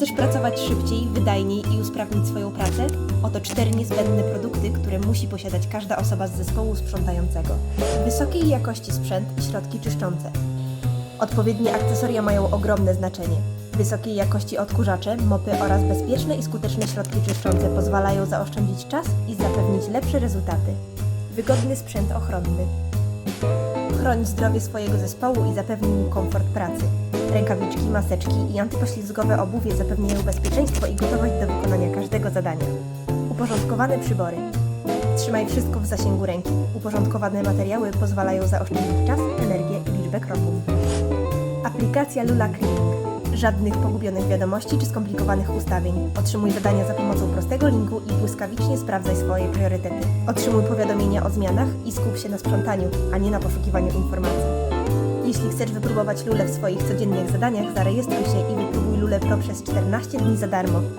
Chcesz pracować szybciej, wydajniej i usprawnić swoją pracę? Oto cztery niezbędne produkty, które musi posiadać każda osoba z zespołu sprzątającego. Wysokiej jakości sprzęt i środki czyszczące. Odpowiednie akcesoria mają ogromne znaczenie. Wysokiej jakości odkurzacze, mopy oraz bezpieczne i skuteczne środki czyszczące pozwalają zaoszczędzić czas i zapewnić lepsze rezultaty. Wygodny sprzęt ochronny. Chroni zdrowie swojego zespołu i zapewni mu komfort pracy. Rękawiczki, maseczki i antypoślizgowe obuwie zapewniają bezpieczeństwo i gotowość do wykonania każdego zadania. Uporządkowane przybory. Trzymaj wszystko w zasięgu ręki. Uporządkowane materiały pozwalają zaoszczędzić czas, energię i liczbę kroków. Aplikacja Lula Cleaning. Żadnych pogubionych wiadomości czy skomplikowanych ustawień. Otrzymuj zadania za pomocą prostego linku i błyskawicznie sprawdzaj swoje priorytety. Otrzymuj powiadomienia o zmianach i skup się na sprzątaniu, a nie na poszukiwaniu informacji. Jeśli chcesz wypróbować Lulę w swoich codziennych zadaniach, zarejestruj się i wypróbuj Lulę Pro przez 14 dni za darmo.